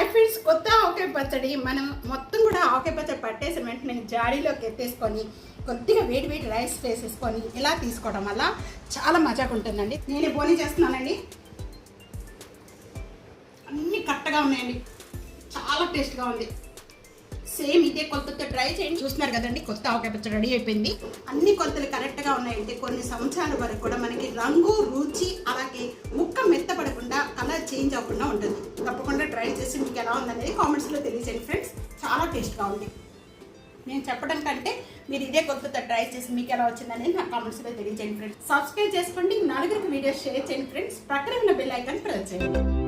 Hi friends కొత్త ఆవకాయ పచ్చడి. మనం మొత్తం కూడా ఆవకాయ పచ్చడి పట్టేసిన వెంటనే జాడీలోకి ఎత్తేసుకొని కొద్దిగా వేడి వేడి రైస్ వేసేసుకొని ఇలా తీసుకోవడం వల్ల చాలా మజాగా ఉంటుందండి నేను బోని చేస్తున్నానండి. అన్నీ కరెక్ట్గా ఉన్నాయండి. చాలా టేస్ట్గా ఉంది. సేమ్ ఇదే కొలతతో ట్రై చూస్తున్నారు కదండి కొత్త ఆవకాయ పచ్చడి రెడీ అయిపోయింది. అన్ని కొలతలు కరెక్ట్గా ఉన్నాయంటే కొన్ని సంవత్సరాల వరకు కూడా మనకి రంగు రుచి అలాగే ముక్క మెత్తపడకుండా కలర్ చేంజ్ అవ్వకుండా ఉంటుంది. తప్పకుండా ట్రై చేసి మీకు ఎలా ఉందనేది కామెంట్స్లో తెలియజేయండి ఫ్రెండ్స్ చాలా టేస్ట్గా ఉంది. నేను చెప్పడం కంటే మీరు ఇదే కొత్తతో ట్రై చేసి మీకు ఎలా వచ్చిందనేది నా కామెంట్స్లో తెలియజేయండి ఫ్రెండ్స్ సబ్స్క్రైబ్ చేసుకోండి నలుగురికి వీడియోస్ షేర్ చేయండి ఫ్రెండ్స్ ప్రక్కన ఉన్న బెల్ ఐకాన్ ప్రెస్ చేయండి.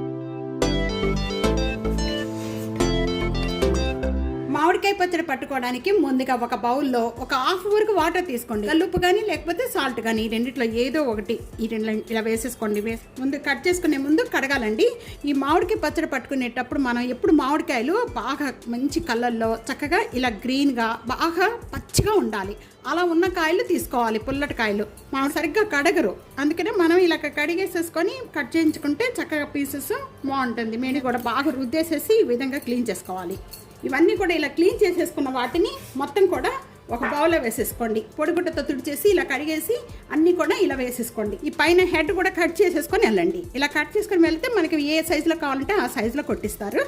వంకాయ పచ్చడి పట్టుకోవడానికి ముందుగా ఒక బౌల్లో ఒక హాఫ్ వరకు వాటర్ తీసుకోండి. కల్లుప్పు కానీ లేకపోతే సాల్ట్ కానీ ఈ రెండిట్లో ఏదో ఒకటి ఈ రెండు ఇలా వేసేసుకోండి. ముందు కట్ చేసుకునే ముందు కడగాలండి. ఈ మామిడికాయ పచ్చడి పట్టుకునేటప్పుడు మనం ఎప్పుడు మామిడికాయలు బాగా మంచి కలర్లో చక్కగా ఇలా గ్రీన్గా బాగా పచ్చిగా ఉండాలి. అలా ఉన్న కాయలు తీసుకోవాలి పుల్లటి కాయలు. మనం సరిగ్గా కడగరు. అందుకనే మనం ఇలా కడిగేసేసుకొని కట్ చేయించుకుంటే చక్కగా పీసెస్ బాగుంటుంది. మేడి కూడా బాగా రుద్దేసేసి ఈ విధంగా క్లీన్ చేసుకోవాలి. ఇవన్నీ కూడా ఇలా క్లీన్ చేసేసుకున్న వాటిని మొత్తం కూడా ఒక బౌల్లో వేసేసుకోండి. పొడిగుడ్డతో తుడిచేసి ఇలా కడిగేసి అన్నీ కూడా ఇలా వేసేసుకోండి. ఈ పైన హెడ్ కూడా కట్ చేసేసుకొని వెళ్ళండి. ఇలా కట్ చేసుకొని వెళ్తే మనకి ఏ సైజులో కావాలంటే ఆ సైజులో కొట్టిస్తారు.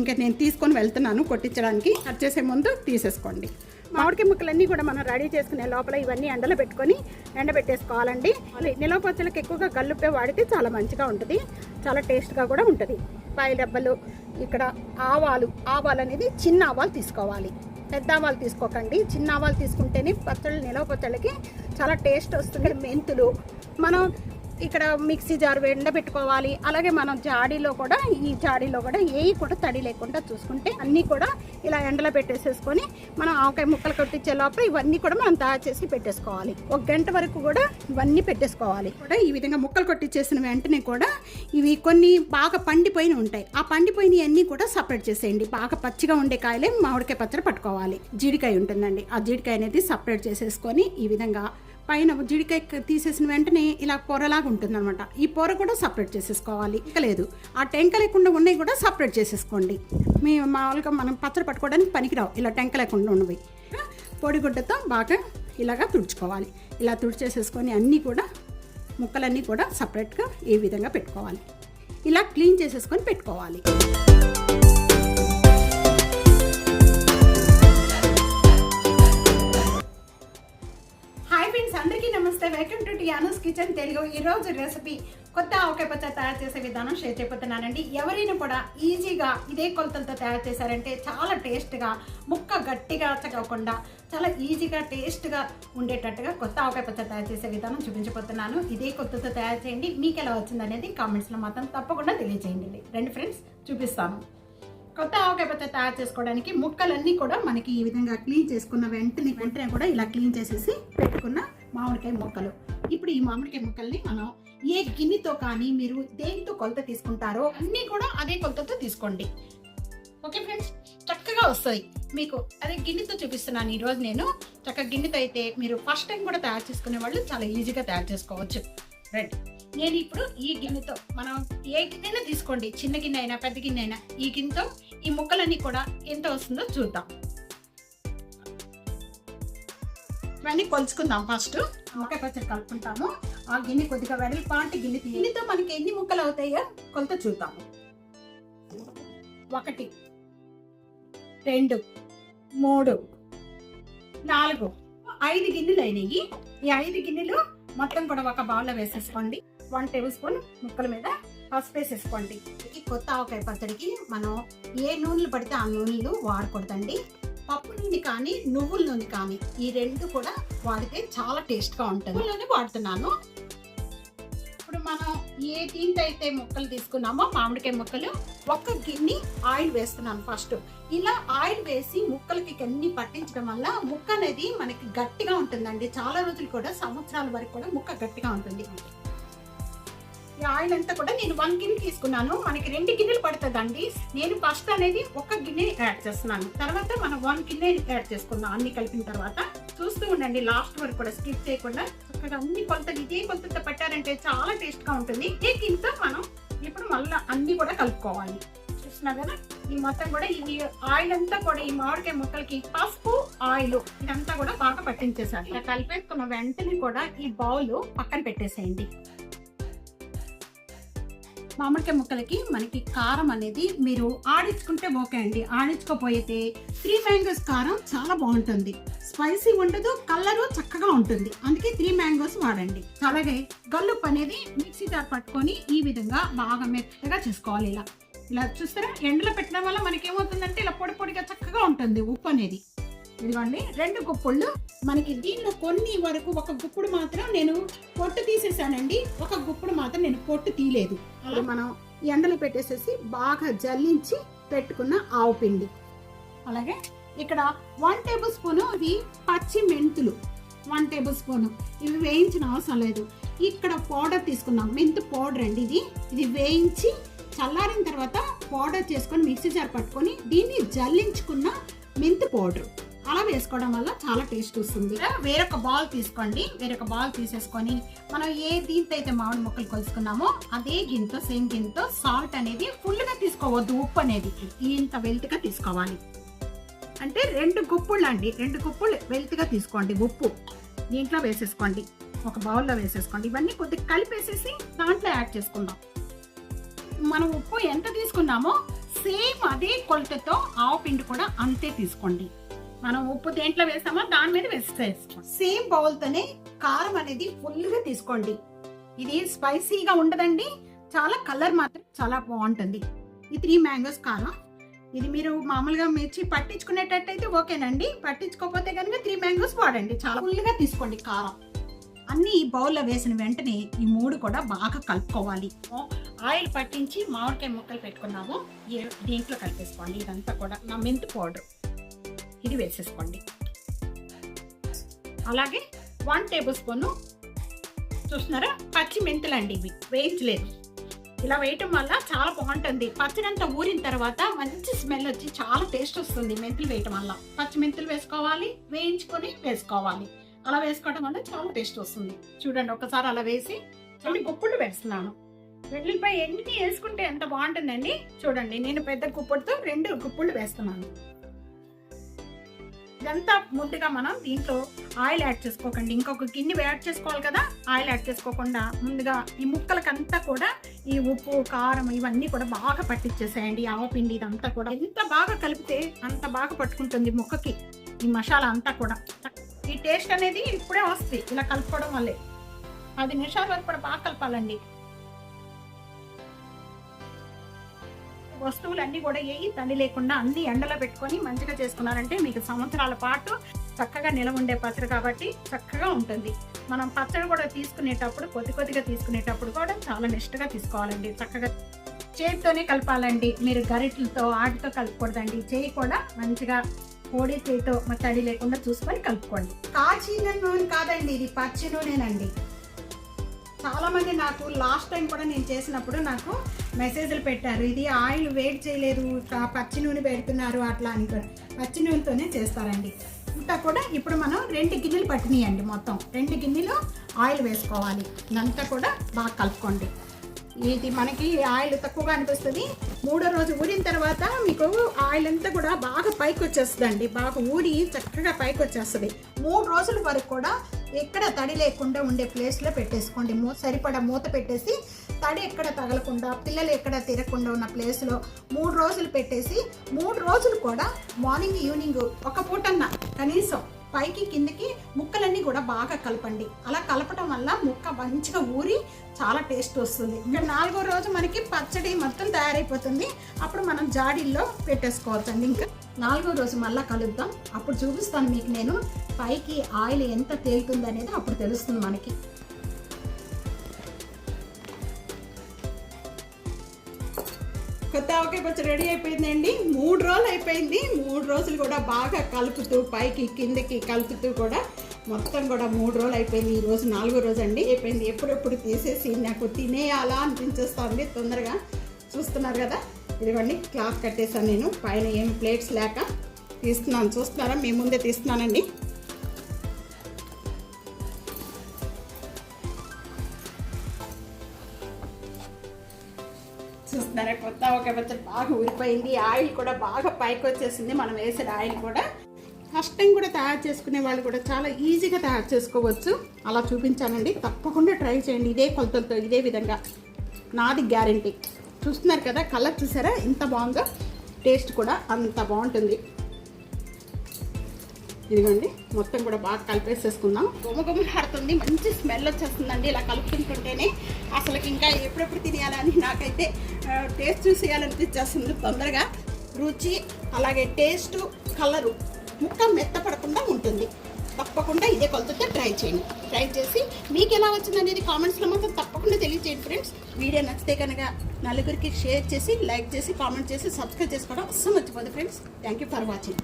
ఇంకా నేను తీసుకొని వెళ్తున్నాను కొట్టించడానికి. కట్ చేసే ముందు తీసేసుకోండి. మామిడికాయ ముక్కలన్నీ కూడా మనం రెడీ చేసుకునే లోపల ఇవన్నీ ఎండలో పెట్టుకొని ఎండబెట్టేసుకోవాలండి. నిలవ పచ్చళ్ళకి ఎక్కువగా గల్లుప్పే వాడితే చాలా మంచిగా ఉంటుంది. చాలా టేస్ట్గా కూడా ఉంటుంది. బొప్పాయి దెబ్బలు ఇక్కడ ఆవాలు ఆవాలు అనేది చిన్న ఆవాలు తీసుకోవాలి. పెద్ద ఆవాలు తీసుకోకండి. చిన్న ఆవాలు తీసుకుంటేనే పచ్చళ్ళు నిలవ పచ్చళ్ళకి చాలా టేస్ట్ వస్తుంది. మెంతులు మనం ఇక్కడ మిక్సీ జార్ ఎండబెట్టుకోవాలి. అలాగే మనం జాడీలో కూడా ఈ జాడీలో కూడా ఏవి కూడా తడి లేకుండా చూసుకుంటే అన్నీ కూడా ఇలా ఎండలో పెట్టేసేసుకొని మనం ఆవకాయ ముక్కలు కొట్టించే లోపల ఇవన్నీ కూడా మనం తయారు చేసి పెట్టేసుకోవాలి. ఒక గంట వరకు కూడా ఇవన్నీ పెట్టేసుకోవాలి. కూడా ఈ విధంగా ముక్కలు కొట్టించేసిన వెంటనే కూడా ఇవి కొన్ని బాగా పండిపోయిన ఉంటాయి. ఆ పండిపోయినవి అన్నీ కూడా సపరేట్ చేసేయండి. బాగా పచ్చిగా ఉండే కాయలే మామిడికాయ పచ్చడి పట్టుకోవాలి. జీడికాయ ఉంటుందండి. ఆ జీడికాయ అనేది సపరేట్ చేసేసుకొని ఈ విధంగా పైన జీడికాయ తీసేసిన వెంటనే ఇలా పొరలాగా ఉంటుందన్నమాట. ఈ పొర కూడా సపరేట్ చేసేసుకోవాలి. ఇంకా లేదు. ఆ టెంక లేకుండా ఉన్నవి కూడా సపరేట్ చేసేసుకోండి. మీ మామూలుగా మనం పచ్చడి పట్టుకోవడానికి పనికిరావు. ఇలా టెంక లేకుండా ఉన్నవి. పొడిగుడ్డతో బాగా ఇలాగా తుడుచుకోవాలి. ఇలా తుడిచేసేసుకొని అన్నీ కూడా ముక్కలన్నీ కూడా సపరేట్గా ఈ విధంగా పెట్టుకోవాలి. ఇలా క్లీన్ చేసేసుకొని పెట్టుకోవాలి. కిచెన్ తెలుగు ఈ రోజు రెసిపీ కొత్త ఆవకాయ పచ్చ తయారు చేసే విధానం షేర్ చేయబోతున్నానండి. ఎవరైనా కూడా ఈజీగా ఇదే కొలతలతో తయారు చేశారంటే చాలా టేస్ట్గా ముక్క గట్టిగా చగవకుండా చాలా ఈజీగా టేస్ట్గా ఉండేటట్టుగా కొత్త ఆవకాయ పచ్చ తయారు చేసే విధానం చూపించబోతున్నాను. ఇదే కొత్తతో తయారు చేయండి. మీకు ఎలా వచ్చింది అనేది కామెంట్స్లో మాత్రం తప్పకుండా తెలియజేయండి. రండి ఫ్రెండ్స్ చూపిస్తాను. కొత్త ఆవకాయ పచ్చ తయారు చేసుకోవడానికి ముక్కలన్నీ కూడా మనకి ఈ విధంగా క్లీన్ చేసుకున్న వెంటనే వెంటనే కూడా ఇలా క్లీన్ చేసేసి పెట్టుకున్న మామిడికాయ ముక్కలు. ఇప్పుడు ఈ మామిడికాయ ముక్కల్ని మనం ఏ గిన్నెతో కానీ మీరు దేనితో కొలత తీసుకుంటారో అన్నీ కూడా అదే కొలతతో తీసుకోండి. Okay friends? చక్కగా వస్తాయి. మీకు అదే గిన్నెతో చూపిస్తున్నాను. ఈ రోజు నేను చక్కగా గిన్నెతో అయితే మీరు ఫస్ట్ టైం కూడా తయారు చేసుకునే వాళ్ళు చాలా ఈజీగా తయారు చేసుకోవచ్చు. రైట్ నేను ఇప్పుడు ఈ గిన్నెతో మనం ఏ గిన్నెనా తీసుకోండి. చిన్న గిన్నె అయినా పెద్ద గిన్నె అయినా ఈ గిన్నెతో ఈ ముక్కలన్నీ కూడా ఎంత వస్తుందో చూద్దాం. ఇవన్నీ కొలుచుకుందాం ఫస్ట్ ముక్క పచ్చడి కలుపుకుంటాము. ఆ గిన్నె కొద్దిగా వెడల్పాటి గిన్నె గిన్నెతో మనకి ఎన్ని ముక్కలు అవుతాయో కొలత చూద్దాము. ఒకటి రెండు మూడు నాలుగు ఐదు గిన్నెలు అయినాయి. ఈ ఐదు గిన్నెలు మొత్తం కూడా ఒక బౌల్లో వేసేసుకోండి. వన్ టేబుల్ స్పూన్ ముక్కల మీద పసుపు వేసేసుకోండి. ఈ కొత్త ఆవకాయ పచ్చడికి మనం ఏ నూనెలు పడితే ఆ నూనెలు వాడకూడదండి. పప్పు నుండి కానీ నువ్వుల నుండి కానీ ఈ రెండు కూడా వాడితే చాలా టేస్ట్గా ఉంటుంది. నువ్వులని వాడుతున్నాను. ఇప్పుడు మనం ఏ దీంతో అయితే ముక్కలు తీసుకున్నామో మామిడికాయ ముక్కలు ఒక్క గిన్నె ఆయిల్ వేస్తున్నాను ఫస్ట్. ఇలా ఆయిల్ వేసి ముక్కలకి అన్ని పట్టించడం వల్ల ముక్క అనేది మనకి గట్టిగా ఉంటుందండి. చాలా రోజులు కూడా సంవత్సరాల వరకు కూడా ముక్క గట్టిగా ఉంటుంది. ఈ ఆయిల్ అంతా కూడా నేను వన్ గిన్నె తీసుకున్నాను. మనకి రెండు గిన్నెలు పడుతుందండి. నేను ఫస్ట్ అనేది ఒక గిన్నె యాడ్ చేస్తున్నాను. తర్వాత మనం వన్ గిన్నె యాడ్ చేసుకుందాం అన్ని కలిపిన తర్వాత. చూస్తూ ఉండండి లాస్ట్ వరకు కూడా స్కిప్ చేయకుండా. చక్కగా అన్ని కొలతలు ఇదే కొలతతో పెట్టారంటే చాలా టేస్ట్గా ఉంటుంది. ఇదే గిన్నెతో మనం ఇప్పుడు మళ్ళీ అన్ని కూడా కలుపుకోవాలి. చూస్తున్నారు కదా? ఈ మొత్తం కూడా ఈ ఆయిల్ అంతా కూడా ఈ మామిడికాయ ముక్కలకి పసుపు ఆయిల్ ఇదంతా కూడా బాగా పట్టించేసాను ఇలా కలిపేసుకున్న వెంటనే కూడా ఈ బౌల్ పక్కన పెట్టేసేయండి. మామిడికాయ ముక్కలకి మనకి కారం అనేది మీరు ఆడించుకుంటే ఓకే అండి. ఆడించుకోపోయితే త్రీ మ్యాంగోస్ కారం చాలా బాగుంటుంది. స్పైసీ ఉండదు కలరు చక్కగా ఉంటుంది. అందుకే త్రీ మ్యాంగోస్ వాడండి. అలాగే గల్లుప్పు అనేది మిక్సీ జార్ పట్టుకొని ఈ విధంగా బాగా మెత్తగా చేసుకోవాలి ఇలా. ఇలా చూస్తారా? ఎండలో పెట్టడం వల్ల మనకి ఏమవుతుందంటే ఇలా పొడి పొడిగా చక్కగా ఉంటుంది ఉప్పు అనేది. ఇదిగోండి రెండు గుప్పుళ్ళు. మనకి దీనిలో కొన్ని వరకు ఒక గుప్పుడు మాత్రం నేను పొట్టు తీసేసానండి. ఒక గుప్పుడు మాత్రం నేను పొట్టు తీయలేదు. అలా? మనం ఎండలో పెట్టేసేసి బాగా జల్లించి పెట్టుకున్న ఆవు పిండి. అలాగే? ఇక్కడ వన్ టేబుల్ స్పూన్ ఇవి పచ్చి మెంతులు. One tablespoon. ఇవి వేయించిన అవసరం లేదు. ఇక్కడ పౌడర్ తీసుకున్నాం. మెంతు పౌడర్ అండి ఇది. ఇది వేయించి చల్లారిన తర్వాత పౌడర్ చేసుకొని మిక్సీ జార్ పట్టుకొని దీన్ని జల్లించుకున్న మెంతు పౌడర్. అలా వేసుకోవడం వల్ల చాలా టేస్ట్ వస్తుంది. వేరొక బాల్ తీసుకోండి. వేరొక బాల్ తీసేసుకొని మనం ఏ దీంతో అయితే మామిడి ముక్కలు కొలుసుకున్నామో అదే గిన్నెతో సేమ్ గిన్నెతో సాల్ట్ అనేది ఫుల్గా తీసుకోవద్దు ఉప్పు అనేది. ఇంత వెల్త్గా తీసుకోవాలి. అంటే రెండు గుప్పుళ్ళు అండి. రెండు గుప్పులు వెల్త్గా తీసుకోండి. ఉప్పు దీంట్లో వేసేసుకోండి. ఒక బౌల్లో వేసేసుకోండి. ఇవన్నీ కొద్దిగా కలిపేసేసి దాంట్లో యాడ్ చేసుకుందాం. మనం ఉప్పు ఎంత తీసుకున్నామో సేమ్ అదే కొలతతో ఆవు పిండి కూడా అంతే తీసుకోండి. మనం ఉప్పు దేంట్లో వేస్తామో దాని మీద వేసేసుకోండి సేమ్ బౌల్తోనే కారం అనేది ఫుల్గా తీసుకోండి. ఇది స్పైసీగా ఉండదండి. చాలా కలర్ మాత్రం చాలా బాగుంటుంది. ఈ త్రీ మ్యాంగోస్ కారం. ఇది మీరు మామూలుగా మిర్చి పట్టించుకునేటట్టయితే ఓకేనండి. పట్టించుకోకపోతే కనుక త్రీ మ్యాంగోస్ వాడండి. చాలా ఫుల్గా తీసుకోండి కారం. అన్ని ఈ బౌల్లో వేసిన వెంటనే ఈ మూడు కూడా బాగా కలుపుకోవాలి. ఆయిల్ పట్టించి మామిడికాయ ముక్కలు పెట్టుకున్నాము. దీంట్లో కలిపేసుకోండి. ఇదంతా కూడా నా మెంతు పౌడర్. ఇది వేసేసుకోండి. అలాగే వన్ టేబుల్ స్పూన్ చూస్తున్నారా? పచ్చి మెంతులండి ఇవి. వేయించలేదు. ఇలా వేయటం వల్ల చాలా బాగుంటుంది. పచ్చినంతా ఊరిన తర్వాత మంచి స్మెల్ వచ్చి చాలా టేస్ట్ వస్తుంది మెంతులు వేయటం వల్ల. పచ్చి మెంతులు వేసుకోవాలి వేయించుకొని వేసుకోవాలి. అలా వేసుకోవడం వల్ల చాలా టేస్ట్ వస్తుంది. చూడండి ఒకసారి అలా వేసి కొన్ని గుప్పులు వేస్తున్నాను. వెల్లుల్లిపాయ ఎన్ని వేసుకుంటే ఎంత బాగుంటుందండి? చూడండి నేను పెద్ద గుప్పటితో రెండు గుప్పులు వేస్తున్నాను. ఇదంతా ముందుగా మనం దీంట్లో ఆయిల్ యాడ్ చేసుకోకండి. ఇంకొక గిన్నె యాడ్ చేసుకోవాలి కదా ఆయిల్ యాడ్ చేసుకోకుండా ముందుగా ఈ ముక్కలకంతా కూడా ఈ ఉప్పు కారం ఇవన్నీ కూడా బాగా పట్టించేసేయండి. ఆవపిండి ఇదంతా కూడా ఎంత బాగా కలిపితే అంత బాగా పట్టుకుంటుంది ముక్కకి ఈ మసాలా అంతా కూడా. ఈ టేస్ట్ అనేది ఇప్పుడే వస్తుంది. ఇలా కలుపుకోవడం వల్లే. పది నిమిషాల వరకు కూడా బాగా కలపాలండి. వస్తువులన్నీ కూడా ఏ తడి లేకుండా అన్ని ఎండలో పెట్టుకొని మంచిగా చేసుకున్నారంటే మీకు సంవత్సరాల పాటు చక్కగా నిలవ ఉండే పచ్చడి కాబట్టి చక్కగా ఉంటుంది. మనం పచ్చడి కూడా తీసుకునేటప్పుడు కొద్ది కొద్దిగా తీసుకునేటప్పుడు కూడా చాలా నిష్టగా తీసుకోవాలండి. చక్కగా చేతితోనే కలపాలండి. మీరు గరిటలతో ఆటితో కలపకూడదండి. చేయి కూడా మంచిగా కోడి చేయితో తడి లేకుండా చూసుకొని కలుపుకోండి. కాచిన నూనె కాదండి ఇది పచ్చి నూనెనండి. చాలామంది నాకు లాస్ట్ టైం కూడా నేను చేసినప్పుడు నాకు మెసేజ్లు పెట్టారు. ఇది ఆయిల్ వేట్ చేయలేదు పచ్చి నూనె పెడుతున్నారు అట్లా అని కూడా. పచ్చి నూనెతోనే చేస్తారండి. ఇంత కూడా ఇప్పుడు మనం రెండు గిన్నెలు పట్టినాయండి మొత్తం. రెండు గిన్నెలు ఆయిల్ వేసుకోవాలి. ఇదంతా కూడా బాగా కలుపుకోండి. ఇది మనకి ఆయిల్ తక్కువగా అనిపిస్తుంది. మూడో రోజు ఊరిన తర్వాత మీకు ఆయిల్ అంతా కూడా బాగా పైకి వచ్చేస్తుందండి. బాగా ఊరి చక్కగా పైకి వచ్చేస్తుంది. మూడు రోజుల వరకు కూడా ఎక్కడ తడి లేకుండా ఉండే ప్లేస్లో పెట్టేసుకోండి. మూ సరిపడా మూత పెట్టేసి తడి ఎక్కడ తగలకుండా పిల్లలు ఎక్కడ తిరగకుండా ఉన్న ప్లేస్లో మూడు రోజులు పెట్టేసి మూడు రోజులు కూడా మార్నింగ్ ఈవినింగ్ ఒక పూటన్న కనీసం పైకి కిందకి ముక్కలన్నీ కూడా బాగా కలపండి. అలా కలపడం వల్ల ముక్క మంచిగా ఊరి చాలా టేస్ట్ వస్తుంది. ఇంకా నాలుగో రోజు మనకి పచ్చడి మొత్తం తయారైపోతుంది. అప్పుడు మనం జాడీల్లో పెట్టేసుకోవచ్చు అండి ఇంకా నాలుగో రోజు మళ్ళీ కలుద్దాం. అప్పుడు చూపిస్తాను మీకు నేను పైకి ఆయిల్ ఎంత తేలుతుంది అనేది అప్పుడు తెలుస్తుంది మనకి. కొత్త ఆవకాయ పచ్చడి రెడీ అయిపోయిందండి. మూడు రోజులు అయిపోయింది. మూడు రోజులు కూడా బాగా కలుపుతూ పైకి కిందకి కలుపుతూ కూడా మొత్తం కూడా మూడు రోజులు అయిపోయింది. ఈ రోజు నాలుగో రోజు అండి. అయిపోయింది. ఎప్పుడెప్పుడు తీసేసి నాకు తినేయాలా అనిపించేస్తుంది తొందరగా. చూస్తున్నారు కదా? ఇదిగోండి క్లాత్ కట్టేసాను నేను. పైన ఏం ప్లేట్స్ లేక తీస్తున్నాను. చూస్తున్నారా? మీ ముందే తీస్తున్నానండి. కొత్త ఒక పచ్చడి బాగా ఊరిపోయింది. ఆయిల్ కూడా బాగా పైకి వచ్చేసింది మనం వేసిన ఆయిల్ కూడా. కష్టం కూడా తయారు చేసుకునే వాళ్ళు కూడా చాలా ఈజీగా తయారు చేసుకోవచ్చు. అలా చూపించానండి. తప్పకుండా ట్రై చేయండి. ఇదే కొలతలతో ఇదే విధంగా. నాది గ్యారంటీ. చూస్తున్నారు కదా కలర్ చూసారా? ఇంత బాగుందో? టేస్ట్ కూడా అంత బాగుంటుంది. ఇదిగోండి మొత్తం కూడా బాగా కలిపేసేసుకుందాం. గుమగుమలాడుతుంది మంచి స్మెల్ వచ్చేస్తుందండి ఇలా కలుపుకుంటుంటేనే. అసలుకి ఇంకా ఎప్పుడెప్పుడు తినేయాలని నాకైతే టేస్ట్ చూసేయాలనిపించేస్తుంది తొందరగా. రుచి అలాగే టేస్ట్ కలరు ముక్క మెత్తపడకుండా ఉంటుంది. తప్పకుండా ఇదే కొలతతో ట్రై చేయండి. ట్రై చేసి మీకు ఎలా వచ్చింది అనేది కామెంట్స్లో మాత్రం తప్పకుండా తెలియజేయండి ఫ్రెండ్స్ వీడియో నచ్చితే కనుక నలుగురికి షేర్ చేసి లైక్ చేసి కామెంట్ చేసి సబ్స్క్రైబ్ చేసుకోవడం అస్సలు మర్చిపోదు friends thank you for watching